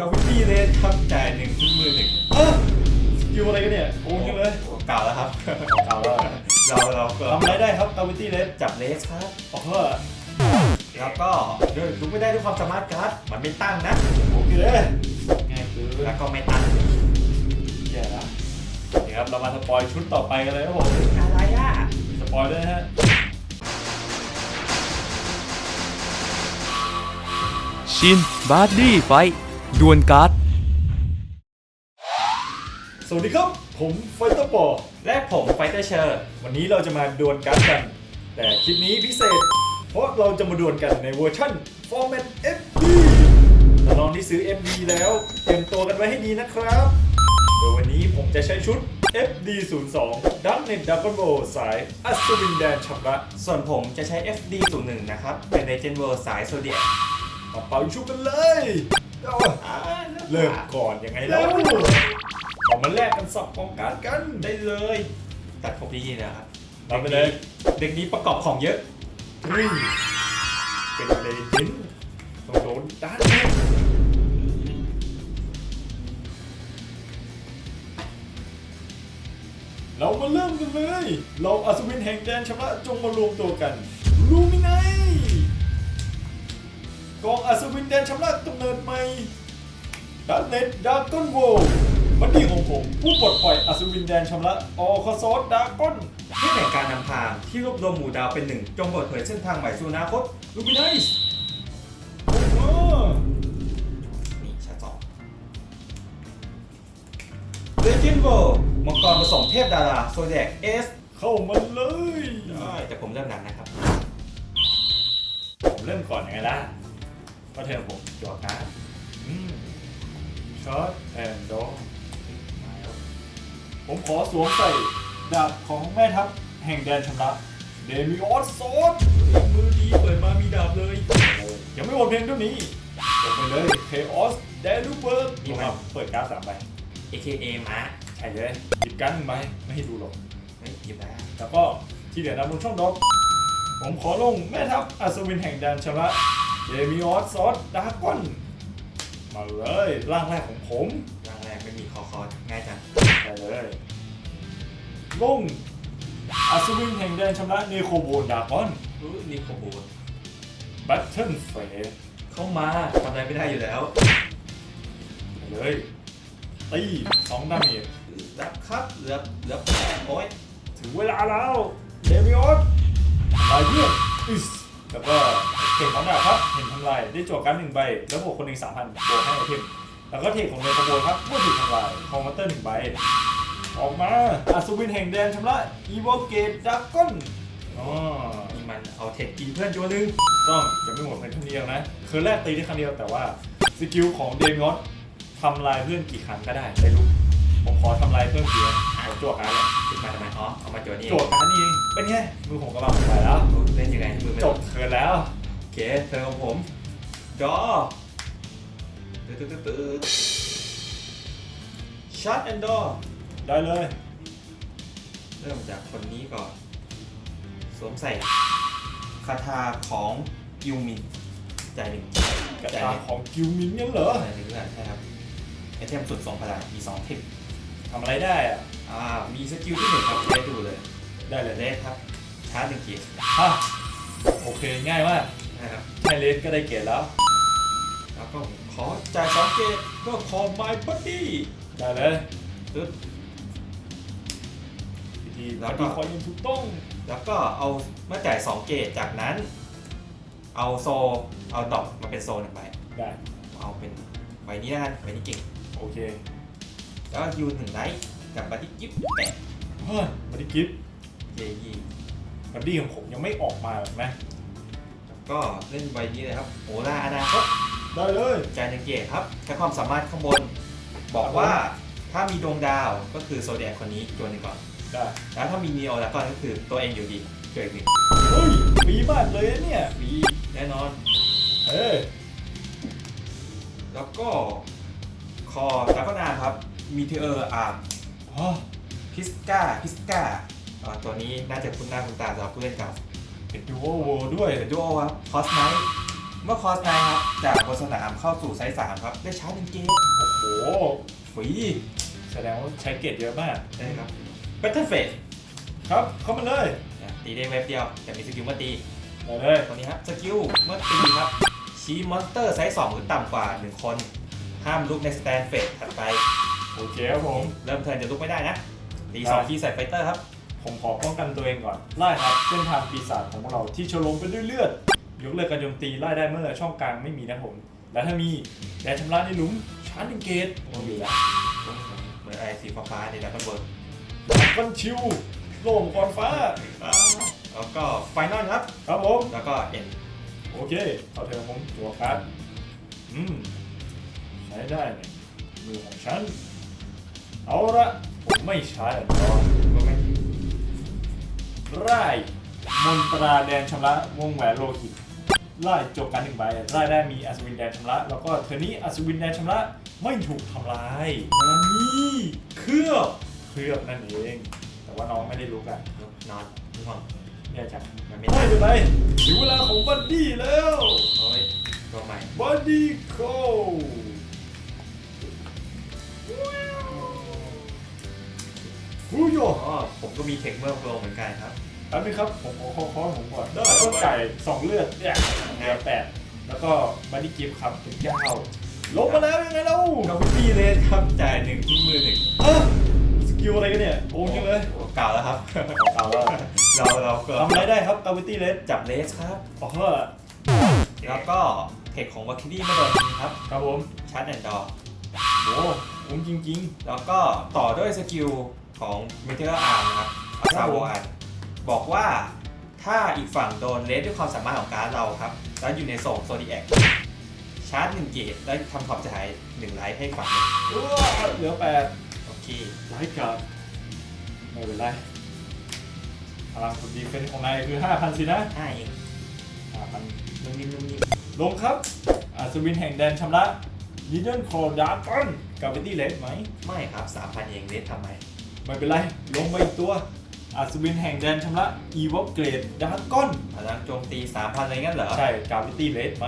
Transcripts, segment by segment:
กาวิตี้เลสครับจ่ายหนึ่งขึ้นมือหนึ่งเออสกิลอะไรกันเนี่ยโอ้ยเลยเก่าแล้วครับเก่าแล้วเราเราก็ทำอะไรได้ครับกาวิตี้เลสจับเลสครับโอ้โหแล้วก็ด้วยลุกไม่ได้ด้วยความสามารถการ์ดมันไม่ตั้งนะโอเคง่ายคือแล้วก็ไม่ตั้งแย่ละนี่ครับเรามาสปอยชุดต่อไปกันเลยครับผมอะไรอะมีสปอยด้วยนะฮะชินบาร์ดี้ไฟ ดวลการ์ด สวัสดีครับ ผมไฟเตอร์ปอและผมไฟเตอร์เชอร์ วันนี้เราจะมาดวลการ์ดกัน แต่คลิปนี้พิเศษ เพราะเราจะมาดวลกันในเวอร์ชั่น Format FD น้องๆที่ซื้อ FD แล้วเตรียมตัวกันไว้ให้ดีนะครับ โดยวันนี้ผมจะใช้ชุด FD 0 2 Dark Net Dragon Ball สายอัศวินแดนชำระส่วนผมจะใช้ FD 0 1 นะครับ เป็น Legend World สายโซเดียมาเป่าชุบกันเลย เอาเริ่มก่อนยังไงแล้วเอามาแลกกันสับกองการดกันได้เลย ตัดครบดีๆนะครับรับไปเลยเด็กนี้ประกอบของเยอะทรีเป็นเลเจนด์ต้องโดนด้านแรกเรามาเริ่มกันเลย เราอัศวินแห่งแดนชำระจงมารวมตัวกันรู้ไหมไงกองอัศวินแดนชำระกำเนิดใหม่ดันเน็ตดาร์กอนโวบัดดี้ของผมผู้ปลดปล่อยอัศวินแดนชำระออคาซอสดาร์กอนที่แห่งการนำทางที่รวบรวมหมู่ดาวเป็นหนึ่ง จงเปิดเผยเส้นทางใหม่สู่อนาคตลูมินิสนี่ชั้นสองเลจินโวมังกรผสมเทพดาราโซเดียกเอสเข้ามาเลยได้แต่ผมเริ่มหนักนะครับ ผมเริ่มก่อนยังไงล่ะ ก็เทอมผมจั่วการ์ดอืมช็อตแอนด์ดอผมขอสวมใส่ดาบของแม่ทัพแห่งแดนชำระเดมิออสโซดมือดีเปิดมามีดาบเลยยังไม่หมดเพลงเท่านี้จบไปเลยเ a ออสเดลูเบิร์กนี่ครับเปิดการ์ดสามใบ AKA มาใช่เลยหยิบการ์ดหนึ่งใบไม่ให้ดูหรอกเฮ้ยหยิบได้แล้วก็ที่เหลือนำลงช่องดอกผมขอลงแม่ทัพอัศวินแห่งแดนชำระ เดมิออสซอสดากอน มาเลยร่างแรกของผมร่างแรกไม่มีคอคอร์ง่ายจังไปเลยลงอัศวินแห่งแดนชำระเนโคโบนดากอนรู้นี่โคบูนแบทเทิลเฟสเข้ามาทำอะไรไม่ได้อยู่แล้วไปเลยตีสองดาเมจรับครับเหลือเหลือแปดโอ้ยถึงเวลาแล้วเดมิออสลายเยือกอิสแล้วก็ เทคของดาบครับเห็นทำลายได้จั่วการดหนึ่งใบ แล้วบวกคนหนึ่งสามพันบวกให้ไอเทมแล้วก็เทคของเนโคโบนครับเมื่อถูกทำลายคอมมานเตอร์หนึ่งใบ ออกมาอัศวินแห่งแดนชำระอีโวเกตดากอนอ๋อนี่มันเอาเทคกินเพื่อนจัวหนึงต้องจะไม่หมดเพียงเท่านี้หรอกนะคือแรกตีได้ครั้งเดียวแต่ว่าสกิลของเดมิออสทำลายเพื่อนกี่ครั้งก็ได้ได้รู้ผมขอทำลายเพื่อนเพียงผมจั่วการ์ดเลยขึ้นมาทำไมอ๋อเอามาจัวนี่จั่วการ์ดนี่เองเป็นไงมือผมกำลังไปแล้วเล่นยังไงให้มือไม่จตบกเทิร์นแล้วโอ เคเธอของผมจอตึ๊ดตึ๊ดตึ๊ดตึ๊ดชัดแอนดอร์ได้เลย เริ่มจากคนนี้ก่อน สวมใส่คาถาของกิวมินใจายหนึ่งกระตาของกิวมินเนี่ยเหรอใจายหนึ่งเลือดใช่ครับไอเทมสุดสองพลังมีสองเทคทำอะไรได้อะอ่ามีสกิลที่หนึ่งครับเทดูเลย ได้เลยเลสครับชาร์จหนึ่งเกียร์ฮะโอเคง่ายมาก นะครับแค่เลสก็ได้เกรดแล้วแล้วก็ขอจ่ายสองเกตก็คอ my body ได้เลยตึ๊ดวิธีแล้วก็วิธีคอยยิงถูกต้อง แล้วก็เอาเมื่อจ่าย2เกตจากนั้น เอาโซเอาดอกมาเป็นโซหนึ่งใบได้เอาเป็นใบนี้แล้วกันใบนี้เก่งโอเค แล้วก็ยูหนึ่งไลท์กับบัตตี้กิฟต์แปะเฮ้ยมาดิกิฟเยยี่บัดดี้ของผมยังไม่ออกมาแบบไหมแล้ว ก็เล่นใบนี้เลยครับโอลาอนาคตได้เลยจ่ายหนึ่งเกตครับใช้ความสามารถข้างบน บอกว่าถ้ามีดวงดาวก็คือโซเดียกคนนี้ตัวหนึ่งก่อน ได้แล้วถ้ามีนีโอแล้วก็คือตัวเองอยู่ดีเกิดหนึ่งเฮ้ยปีมากเลยนะเนี่ยมีแน่นอน เอ้ยแล้วก็คอแล้วก็นาครับมีเทอร์อาร์อ๋อพิสก้าพิสก้าอ่าตัวนี้น่าจะคุ้นหน้าคุ้นตาสำหรับผู้เล่นเก่าเป็น ดูโอเวอร์ด้วยเป็นดูโอครับคอสไนท์เมื่อคอสไนครับ จากบนสนามเข้าสู่ไซส์สามครับ ได้ชาร์จหนึ่งเกมโอ้โหฟรีแสดงว่าใช้เกรดเยอะมากได้ครับแบทเทิลเฟสครับ เข้ามาเลยตีได้เว็บเดียว แต่มีสกิลเมื่อตีมาเลยตัวนี้ครับ สกิลเมื่อตีครับ ชี้มอนสเตอร์ไซส์2หรือต่ำกว่า1คน ห้ามลุกในสแตนเฟสถัดไป โอเคครับผม เริ่มเทิร์นจะลุกไม่ได้นะตีได้2คีย์ใส่ไฟเตอร์ครับ ผมขอป้องกันตัวเองก่อนไล่ครับเส้นทางปีศาจของพวกเราที่ชโลมไปด้วยเลือด ยกเลิกการโจมตีไล่ได้เมื่อช่องกลางไม่มีนะผม และถ้ามีแดนชำระในหลุมชาร์จหนึ่งเกตผมอยู่แล้วเหมือนไอ้สีฟ้าๆในดับเบิลเวิร์กันชิวโลมกรฟ้า แล้วก็ไฟนอลครับ ครับผม แล้วก็เอ็นโอเคเข้าเทอมผมตัวการ์ดอืมใช้ได้เนี่ยมือของฉัน เอาละผมไม่ใช้หรอก ก็ไม่ไร่มนตราแดนชำระวงแหวนโลหิตไล่จบการหนึ่งใบไล่ได้มีอัศวินแดนชำระ แล้วก็เทอร์นี้อัศวินแดนชำระไม่ถูกทำลายนานี่เคลือบเคลือบนั่นเอง แต่ว่าน้องไม่ได้รู้กันนอนง่วงเนี่ยจังมันไม่ไม่ได้เป็นไรถึงเวลาของบัดดี้แล้วโอ้ยตัวใหม่บัดดี้โค ฟูโยอ๋อผมก็มีเทคเมอร์โปรเหมือนกันครับ แป๊บนึงครับ ผมขอข้อข้อผมก่อนได้ต้นไก่สองเลือดเนี่ยเหลือแปดแล้วก็บัดดี้กิฟต์ครับถึงเก้าลงมาแล้วยังไงเรากาวิตี้เลสครับจ่ายหนึ่งที่มือหนึ่งเอ้าสกิลอะไรกันเนี่ยโกงจังเลยโอ้เก่าแล้วครับเก่าแล้วเราเราก็ทำอะไรได้ครับกาวิตี้เลสจับเลสครับ อ๋อแล้วก็เทคของวาคิดี้ไม่โดนยิงครับครับผมชาร์จแอนด์ดอ โอ้ผมจริง แล้วก็ต่อด้วยสกิล ของเมเทอร์อาร์มนะครับอาซาโวอันบอกว่าถ้าอีกฝั่งโดนเลสด้วยความสามารถของการดเราครับ แล้วอยู่ในโซนโซดีแอคชาร์จหนึ่งเกตได้ทำความเสียหายหนึ่งไลท์ให้ฝั่งหนึ่งๆว้าวเหลือแปดโอเคไลท์การ์ดไม่เป็นไรพลังคนดีเฟนส์ของนายคือ 5,000 สินะห้าเอง5,000นุ่มนิ่มนุ่มนิ่มลงครับอัศวินแห่งแดนชำระยินเดนคอร์ดาร์กอนกาวิตี้เลสไหม ไม่ครับสามพันเองเลสทำไม ไม่เป็นไร ลงมาอีกตัว อัศวินแห่งแดนชำระอีวอเกรดดาร์กอนพลังโจมตีสามพันอะไรงั้นเหรอ ใช่กาวิตี้เลสไหม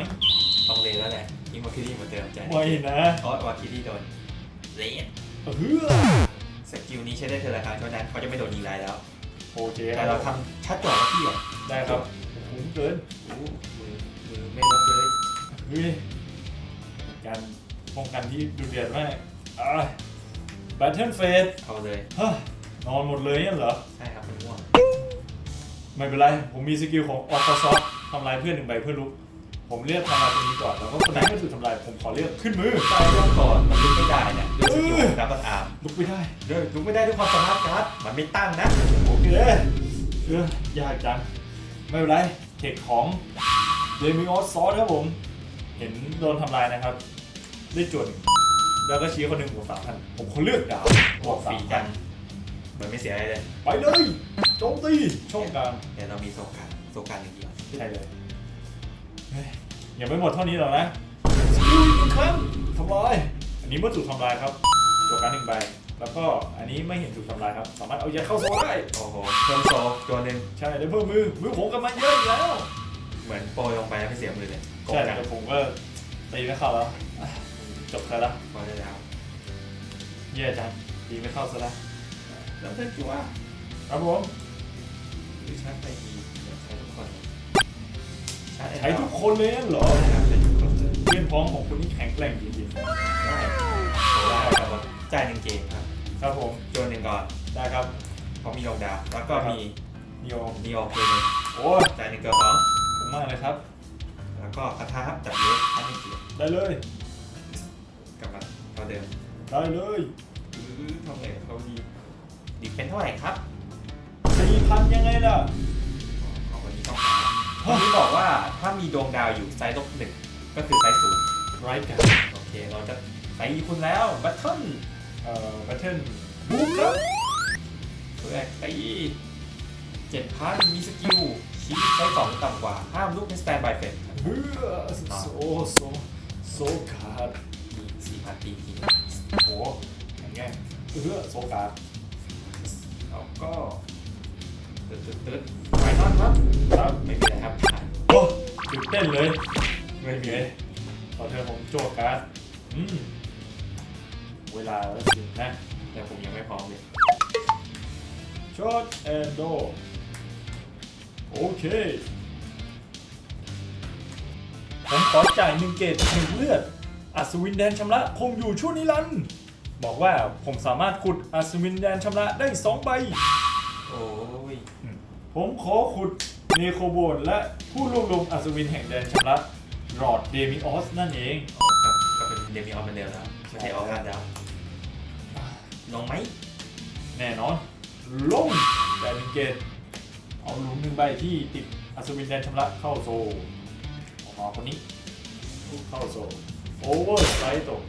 ต้องเลสแล้วแหละยิงวาคิดี้เหมือนเดิมใจไม่นะเพราะวาคิดี้โดนเลสเฮือสกิลนี้ใช้ได้เทอละครั้งเท่านั้นเขาจะไม่โดนยิงไรแล้ว โอเคคแต่รับเราทำชัดจ่อว่าพี่เหรอได้ครับโอ้โหเกินโอ้มือมือไม่ลดเลยเฮ้ยการป้องกันที่ดูเดือดมากอ่า แบทเทิลเฟสเอาเลยฮะนอนหมดเลยเนี่ยเหรอ ใช่ครับมันง่วงไม่เป็นไร ผมมีสกิลของออฟฟอสทำลายเพื่อนหนึ่งใบเพื่อลุก ผมเลือกทำลายตัวนี้ก่อน แล้วก็คนไหนไม่ถูกทำลาย ผมขอเลือกขึ้นมือใช่เรื่องก่อนมันลุกไม่ได้เนี่ยด้วยสกิลของดับเบิลอาร์มลุกไม่ได้ด้วยลุกไม่ได้ด้วยความสามารถการ์ดมันไม่ตั้งนะโอเคเออยากจัง ไม่เป็นไร เทคของเดมิออสซอสครับผม เห็นโดนทำลายนะครับ ได้จวน แล้วก็ชี้คนหนึ่งบวกสามพันผมขอเลือกดาวบวกฟรีกันเหมือนไม่เสียอะไรเลยไปเลยโจมตีช่องกลางเดี๋ยวเรามีโซการโซการอย่างเดียวใช่เลยเฮ้ยยังไม่หมดเท่านี้หรอกนะสกิลอีกหนึ่งครั้งทำลายอันนี้เมื่อถูกทำลายครับจบการหนึ่งใบแล้วก็อันนี้ไม่เห็นถูกทำลายครับ สามารถเอายาเข้าโซ่ได้โอ้โหเพิ่มโซตัวหนึ่งใช่ได้เพิ่มมือมือผมกำลังเยอะอีกแล้ว เหมือนโปรยลงไปแล้วไม่เสียมือเลยโกงใช่กันแต่ผมก็ตีไม่เข้าแล้วอะ จบแล้วพอได้แล้วแย่จังตีไม่เข้าซะแล้วแล้วเพื่อนคิดว่าครับผมหรือชาร์จไปดีเดี๋ยวใช้ทุกคนชาร์จใช้ทุกคนเลยนั่นเหรอนะครับใช้ทุกคนเลยเพื่อนพ้องของคุณนี่แข็งแกร่งจริงได้โซล่ากับว่าจ่ายหนึ่งเกมครับๆครับผมโจนหนึ่งก่อนได้ครับเพราะมีลงดาว แล้วก็มีนิโอนีโอเกมหนึ่งโอ้ยจ่ายหนึ่งเกิร์ลสองผมมากเลยครับ แล้วก็คาถาครับจับเลสท่านหนึ่งเกียร์ได้เลยกลับมา เท่าเดิมได้เลยอื้อทำไงกับเขาดีดีเป็นเท่าไหร่ครับสี่พันยังไงล่ะของวันนี้ต้องหาวันนี้บอกว่าถ้ามีดวงดาวอยู่ไซส์ลบหนึ่งก็คือไซส์ศูนย์ไรกัน โอเค เราจะไปคุณแล้วบัตเทิลเอ่อแบทเทิลบูมครับเพื่อไปเจ็ดพันมีสกิลชี้ไซส์สองต่ำกว่าห้ามลูกในสแตนบายเฟสเฮ้อโซโซโซการ์ด มีสี่พันตีทีโหแข็งแรงเฮ้อโซกาแล้วก็ตึ๊ดตึ๊ดตึ๊ดไฟนอลครับครับไม่มีอะไรครับโอ้ตื่นเต้นเลยไม่ไม่มีขอเธอผมโจทย์การ์ดอืมเวลาแล้วสินะ แต่ผมยังไม่พร้อมเลยช็อตแอนโดโอเค ผมขอจ่ายหนึ่งเกตหนึ่งเลือด อัศวินแดนชำระคงอยู่ชั่วนิรันดร์บอกว่าผมสามารถขุดอัศวินแดนชำระได้สองใบ โอ้ยผมขอขุดเนโครโบนและผู้รวบรวมอัศวินแห่งแดนชำระรอดเดมิออสนั่นเอง กับกับเป็นเดมิออนเป็นเดิมแล้วไม่ใช่ออกงานดาวลงไหมแน่นอนลงแต่หนึ่งเกตเอาหลุมหนึ่งใบที่ติดอัศวินแดนชำระเข้าโซออกมาคนนี้เข้าโซ โอเวอร์ไซต์ตก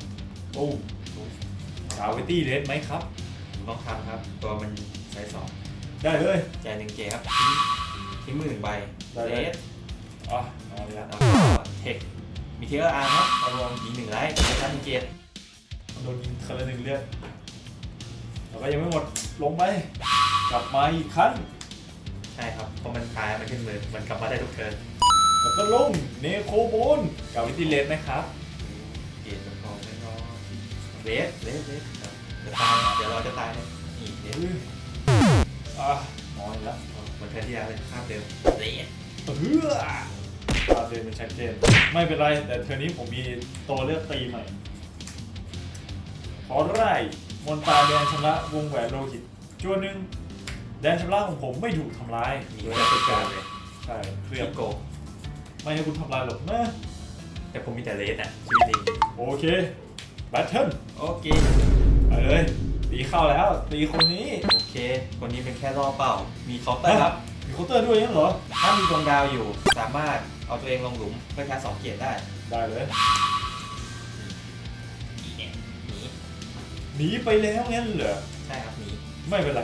ตูมกาวิตี้เรสไหมครับผมต้องทำครับ ตัวมันไซส์สองได้เลย จ่ายหนึ่งเกครับทิ้งทิ้งมือหนึ่งใบได้เลเลย สอะเอาเลยแล้วนะก็เทคมีเทอร์อาร์ครับเอาลงยิงหนึ่งไลท์เป็นชั้นหนึ่งเกตโดนยิงคนละหนึ่งเลือดแล้วก็ยังไม่หมดลงไป กลับมาอีกครั้ง ใช่ครับเพราะมันตายมันขึ้นมือมันกลับมาได้ทุกเทิร์นแล้วก็ลงเนโครโบนกาวิตี้เรสไหมครับ เลสเลสเลสครับเดี๋ยวตายเดี๋ยวเราจะตายเลยนี่เลสอะน้อยละเหมือนเทิร์นที่แล้วเลยภาพเดิมเลสเฮือตาเดินเป็นชัดเจนไม่เป็นไร แต่เทอร์นี้ผมมีตัวเลือกตีใหม่ ขอไร่มนตราแดนชำระวงแหวนโลหิตจวนหนึ่งแดนชำระของผมไม่ถูกทำร้ายมีโดยแต่ราชตัวการเลยใช่เคเคลีรียยบโกไม่ให้คุณทำลายหรอกนะแต่ผมมีแต่เลสอะชีวิตจริงโอเค แบทเทิลโอเค ไปเลยตีเข้าแล้วตีคนนี้โอเค คนนี้เป็นแค่ล่อเป้ามีเคาน์เตอร์ครับ มีเคาน์เตอร์ด้วยยังเหรอ ถ้ามีดวงดาวอยู่ สามารถเอาตัวเองลงหลุมเพื่อชาร์จสองเกียรติได้ ได้เลยอีเนี่ยหนีหนีไปแล้วงั้นเหรอ ใช่ครับหนีไม่เป็นไร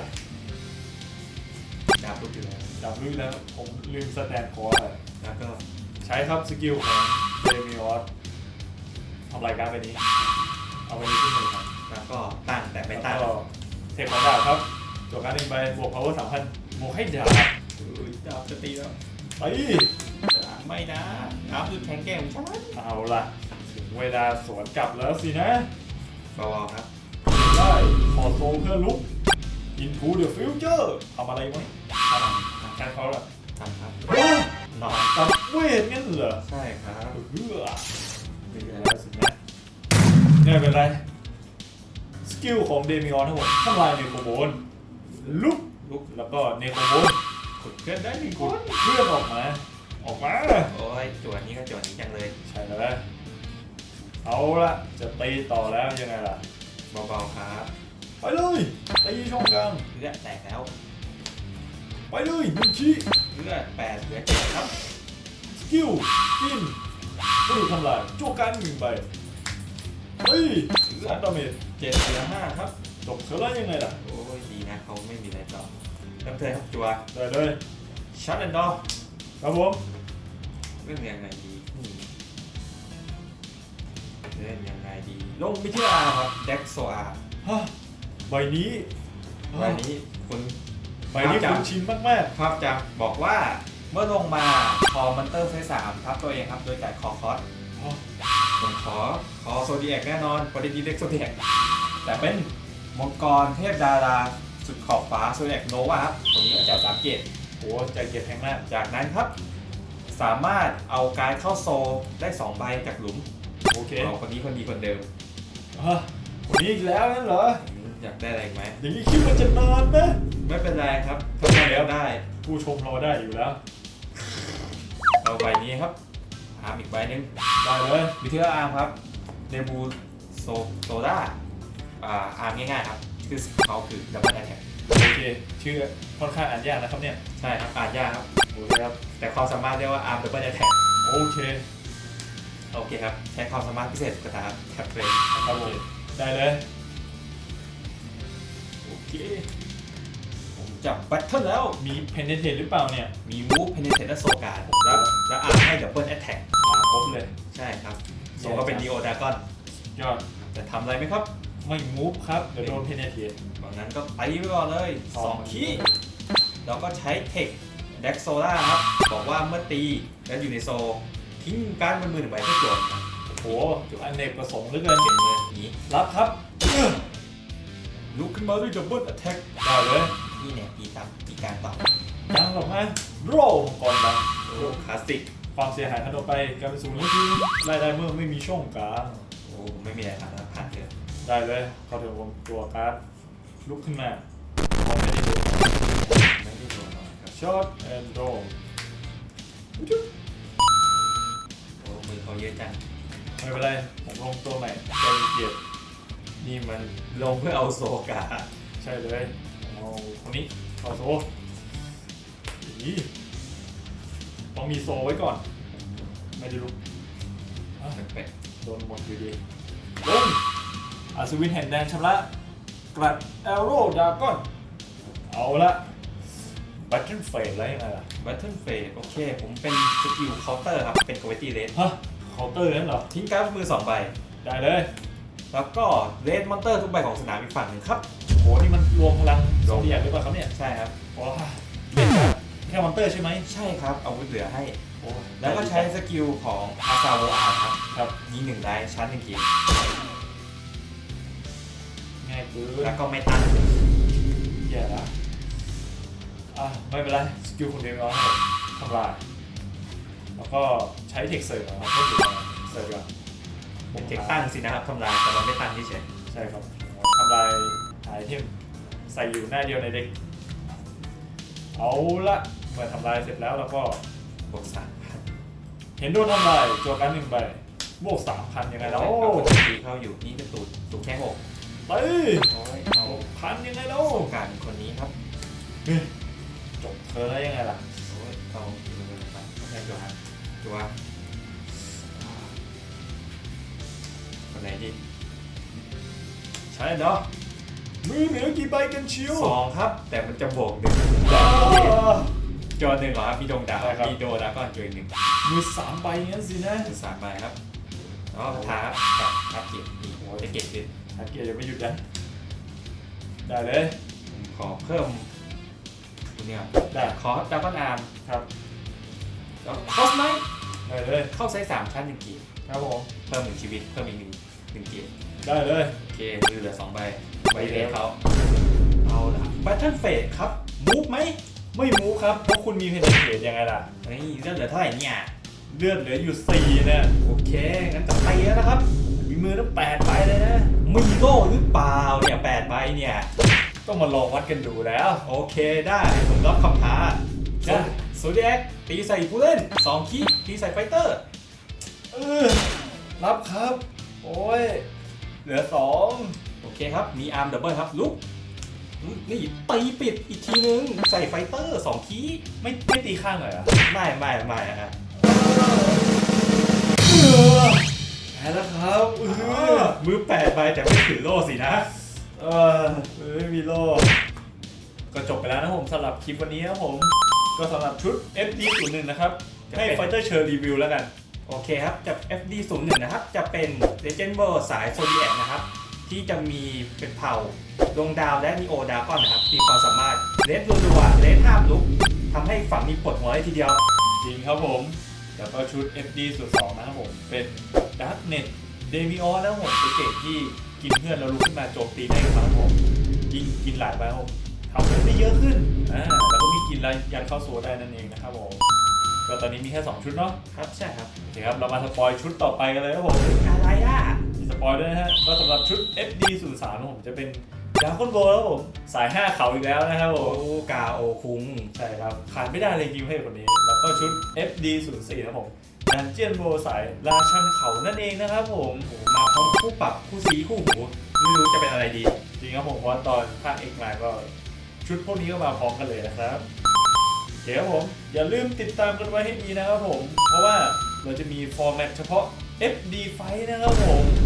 ดาวลุกอยู่แล้วจำลืมแล้วผมลืมสแตนคอร์สแล้วก็ใช้ครับสกิลของเดมิออสทำรายการไปนี้ เอาไปนี้ขึ้นเลยครับ แล้วก็ตั้งแต่ไม่ตั้งแล้วก็เทคของดาบครับจบการหนึ่งใบบวก power สามพันบวกให้ดาบอุ๊ยดาวจะตีแล้วไปไม่นะดาวคือแข็งแกร่งของฉันเอาล่ะ ถึงเวลาสวนกลับแล้วสินะ เบาๆครับ ได้ขอโซเพื่อลุก into the future ทำอะไรไหมทำการเขาละทำครับเฮ้ยนอนกับเวทงั้นเหรอใช่ครับเฮือไม่ไม่เป็นเป็นไรไรสินะ ไม่เป็นไร สกิลของเดมิออนทั้งหมดทำลายเนโครโบนลุกลุกแล้วก็เนโครโบนขุดเพื่อนได้หนึ่งคกดนเพื่อนออกมา ออกมา โอ้ยจวนนี้ก็จวนนี้จังเลยใช่แล้วเอาละจะตีต่อแล้วยังไงล่ะ เบาๆครับไปเลยตีช่องกลางเลือดแตกแล้วไปเลยหนึ่งชี้เลือดแปดเหลือเจ็ดครับ สกิลกินไม่ถูกทำลายจั่วการหนึ่งใบ เฮ้ยสองดาเมจเจ็ดเหลือห้าครับจบเธอแล้วยังไงล่ะ โอ้ยดีนะเขาไม่มีอะไรต่อเริ่มเทิร์นครับจัวได้เลยช็อตแอนด์ดอครับผมเรื่องยังไงดีอืมเรื่องยังไงดี ลงไปที่อาร์ครับเด็กโซอาร์ฮะใบนี้วันนี้คุณใบนี้ภาพคุณจำชินมากภาพจำบอกว่าเมื่อลงมาคอมันเตอร์ไซส์สามทับตัวเองครับ โดยจ่ายคอคอสๆฮะ ผมขอขอโซดีแอกแน่นอนปริดีเล็กโซดีแอกแต่เป็นมังกรเทพดาราสุดขอบฟ้าโซดีแอกโนวาครับผมนี้จ่ายสามเกตโหใจเก็บแพงมาก จากนั้นครับ สามารถเอาการดเข้าโซลได้ 2 ใบจากหลุมโอเคของคนนี้คนดีคนเดิมฮะคนนี้อีกแล้วนั่นเหรอ อยากได้อะไรอีกไหมอย่างนี้คิดว่าจะนานนะไม่เป็นไรครับทำมาแล้วได้ ผู้ชมรอได้อยู่แล้ว เอาใบนี้ครับ อาร์มอีกใบหนึงได้เลยวิเทอร์อาร์มครับเดบูโซโซดาอ่าอาร์มง่ายๆครับ คือเขาคือดับเบิลแอทแทกโอเคชื่อค่อนข้างอ่านยากนะครับเนี่ยใช่ครับอ่านยากครับโอเคครับแต่ความสามารถเรียกว่าอาร์มดับเบิลแอทแทกโอเคโอเคครับ ใช้ความสามารถพิเศษกระตาแคปเฟรนครับผมได้เลย โอเค ผมจับบัตเทิลแล้วมีเพนเนเทตหรือเปล่าเนี่ย มีมูฟเพนเนเทตและโซการ์แล้วแล้วอาร์มให้ดับเบิลแอทแทกมาค รบเลย ใช่ครับโซก็เป็นดีโอดากอนยอดจะทำอะไรไหมครับไม่มูฟครับ เดี๋ยวโดนเพนเนเทตดังนั้นก็ไปไปก่อนเลยสอง2คีย์แล้วก็ใช้เทคเด็กโซล่าครับ บอกว่าเมื่อตีและอยู่ในโซเททิ้งการดบนมือหนึ่งใบเพื่อโจมครับโอ้โหจุดอันเนกประสงค์เหลือเกินเปลี่ยนมืออย่างนี้รับครับ ลุกขึ้นมาด้วยดับเบิลแอตแทกได้เลยนี่เนี่ยตีตามตีการต่อยังหรอกฮะโรก่อนดังโอ้คลาสสิก ความเสียหายทันต่อไปกลายเป็นศูนย์นี่คือรายได้เมื่อไม่มีช่องกลางโอ้ไม่มีอะไรครับผ่านเลยได้เลยเขาถึงผมตัวการ์ดลุกขึ้นมาเขาไม่ได้โดนไม่ได้โดนหรอกครับช็อตแอนด์โรโอ้มือเขาเยอะจังไม่เป็นไรผมลงตัวใหม่ใจเกียรตินี่มันลงเพื่อเอาโซกาใช่เลยผมเอาคนนี้เอาโซอี ต้องมีโซไว้ก่อน ไม่ได้ลุกอะแปลกโดนหมดอยู่ดีลงอัศวินแห่งแดนชำระกลัดแอโร่ดากอนเอาละบัตเทิลเฟสแล้วยังไงล่ะบัตเทิลเฟสโอเค ผมเป็นสกิลเคาน์เตอร์ครับ เป็นกเวตีเลสฮะเคาน์เตอร์นั่นเหรอ ทิ้งการ์ดบนมือสองใบ ได้เลยแล้วก็เลสมอนเตอร์ทุกใบของสนามอีกฝั่งหนึ่งครับ โหนี่มันรวมพลังโซเดียกหรือเปล่าครับเนี่ย ใช่ครับ ว้าเล่นกันแค่มอนเตอร์ใช่ไหมใช่ครับเอาวุธเหลือให้ โอ้แล้วก็ใช้สกิลของอาซาโวอาครับครับยิงหนึ่งได้ชาร์จหนึ่งเกียร์ง่ายเกินแล้วก็ไม่ตันแย่ละอะไม่เป็นไร สกิลคุณเดวิออนให้ผมทำลายแล้วก็ใช้เทคเสริมนะครับก็คือเสริมก่อนผมเทคตั้งสินะครับทำลายแต่เราไม่ตั้งที่เฉยใช่ครับทำลายไอเทมใส่อยู่หน้าเดียวในเด็กเอาละ เมื่อทำลายเสร็จแล้วเราก็บวกสามพันเห็นโดนทำลายจัวกันหนึ่งใบบวกสามพันยังไงแล้วเอาปกติเข้าอยู่นี่เป็นตูดสูงแค่หกเฮ้ยโอ้ยเอาพันยังไงแล้วโอกาสเป็นคนนี้ครับจบเธอแล้วยังไงล่ะโอ้ยเอาอยู่เลยไปไม่ใช่ตัวฮะตัวคนไหนดีใช่เนาะมือเหนือกี่ใบกันเชียวสองครับ แต่มันจะบวกหนึ่งอ่า จอหนึ่งเหรอครับมีดวงดาวใช่ครับ มีโดแล้วก็จอหนึ่งมือสามใบงั้นสินะคือสามใบครับแล้วก็ท้าครับครับเก็บอีกจะเก็บดิอาเกียร์ยังไม่หยุดยันได้เลย ผมขอเพิ่มคุณเนี่ยได้ ขอดับเบิลอาร์มครับ แล้วคอสไนท์ได้เลย เข้าไซส์สามชั้นหนึ่งกีครับผม เพิ่มหนึ่งชีวิตเพิ่มอีกหนึ่งหนึ่งกีได้เลย โอเคมือเหลือสองใบใบเลสเขาเอาละบัตเทิลเฟสครับมูฟไหม ไม่มูครับเพราะคุณมีเพนเทรยังไงล่ะเฮ้ยเลือดเหลือเท่าไหร่เนี่ยเลือดเหลืออยู่สี่เนี่ยโอเคงั้นจะไปแล้วนะครับ มีมือตั้งแปดใบเลยนะมีโล่หรือเปล่าเนี่ยแปดใบเนี่ยต้องมาลองวัดกันดูแล้ว โอเคได้ผมรับคำท้าได้โซเดียกตีใส่ผู้เล่นสองคีตีใส่ไฟเตอร์เออรับครับ โอ้ยเหลือสองโอเคครับ มีอาร์มดับเบิลครับลุกอืม นี่ตีปิดอีกทีนึง ใส่ไฟเตอร์สองคีไม่ไม่ตีข้างเลยเหรอะไม่ไม่ไม่อะฮะแพ้แล้วครับเออมือแปดใบแต่ไม่ถือโล่สินะ เออไม่มีโลก็จบไปแล้วนะผมสำหรับคลิปวันนี้นะผม ก็สำหรับชุด FD 0 1นะครับ ให้ Fighter เชิญรีวิวแล้วกัน โอเคครับจาก FD 0 1นะครับ จะเป็น Legend World สาย Zodiac นะครับ ที่จะมีเป็นเผ่าดวงดาวและมีโอดากอนนะครับมีความสามารถเลสรัวๆเลสห้ามลุกทำให้ฝั่งนี้ปวดหัวเลยทีเดียว จริงครับผม แล้วก็ชุด FD 0 2นะครับผม เป็น Darknet d e m i o นะครับผมเป็นเกรดที่กินเพื่อนแล้วลุกขึ้นมาโจมตีได้อีกครั้งครับผม ยิงกินหลายใบครับผมทำเงินได้เยอะขึ้นอ่าแล้วก็มีกินแล้วยันเข้าโซได้นั่นเองนะครับผมก็ตอนนี้มีแค่ 2 ชุดเนาะครับใช่ครับโอเคครับเรามาสปอยชุดต่อไปกันเลยครับผมอะไรอะมีส ปอยด้วยนะฮะก็สำหรับชุด FD 0 3ของผมจะเป็นดาร์คอนโบแล้วผมสาย 5 เขาอีกแล้วนะครับผโอ้มกาโอคุงใช่ครับขาดไม่ได้เลยกิวให้คนนี้ แล้วก็ชุด FD 0 4นะครับผมดันเจียนโบสายราชันเขานั่นเองนะครับผมโอ้มาพร้อมคู่ปรับคู่สีคู่หูไม่รู้จะเป็นอะไรดี จริงครับผมเพราะว่าตอนภาคเอกมาก็ ชุดพวกนี้ก็มาพร้อมกันเลยนะครับเดี๋ยวครับผมอย่าลืมติดตามกันไว้ให้ดีนะครับผม เพราะว่าเราจะมีฟอร์แมตเฉพาะ FD ไฟนะครับผมโอ้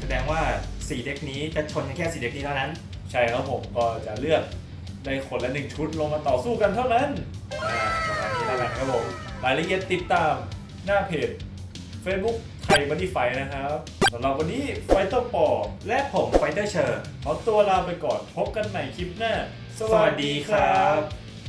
แสดงว่าสีเด็กนี้จะชนกันแค่สีเด็กนี้เท่านั้น ใช่ครับผมก็จะเลือกได้คนละหนึ่งชุดลงมาต่อสู้กันเท่านั้นอ่าประมาณนี้แล้วกันครับผมรายละเอียดติดตามหน้าเพจ Facebook ไทยบันดี้ไฟนะครับสำหรับวันนี้ไฟเตอร์ปอและผมไฟเตอร์เชอร์ขอตัวลาไปก่อนพบกันใหม่คลิปหน้า สวัสดีครับ